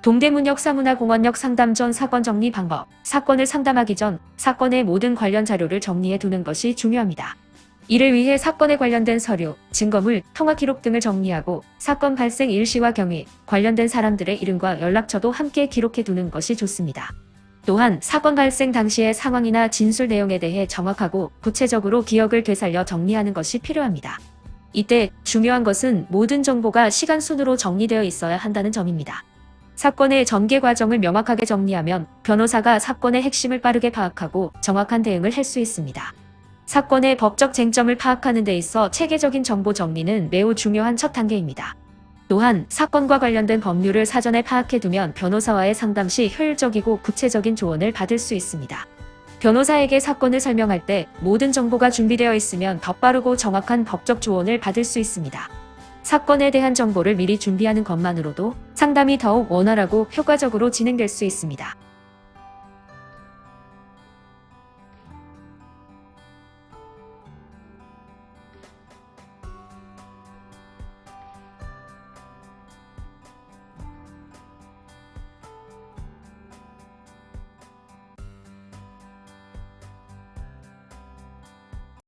동대문역 사문화공원역 상담 전 사건 정리 방법. 사건을 상담하기 전 사건의 모든 관련 자료를 정리해 두는 것이 중요합니다. 이를 위해 사건에 관련된 서류, 증거물, 통화 기록 등을 정리하고 사건 발생 일시와 경위, 관련된 사람들의 이름과 연락처도 함께 기록해 두는 것이 좋습니다. 또한 사건 발생 당시의 상황이나 진술 내용에 대해 정확하고 구체적으로 기억을 되살려 정리하는 것이 필요합니다. 이때 중요한 것은 모든 정보가 시간 순으로 정리되어 있어야 한다는 점입니다. 사건의 전개 과정을 명확하게 정리하면 변호사가 사건의 핵심을 빠르게 파악하고 정확한 대응을 할 수 있습니다. 사건의 법적 쟁점을 파악하는 데 있어 체계적인 정보 정리는 매우 중요한 첫 단계입니다. 또한 사건과 관련된 법률을 사전에 파악해두면 변호사와의 상담 시 효율적이고 구체적인 조언을 받을 수 있습니다. 변호사에게 사건을 설명할 때 모든 정보가 준비되어 있으면 더 빠르고 정확한 법적 조언을 받을 수 있습니다. 사건에 대한 정보를 미리 준비하는 것만으로도 상담이 더욱 원활하고 효과적으로 진행될 수 있습니다.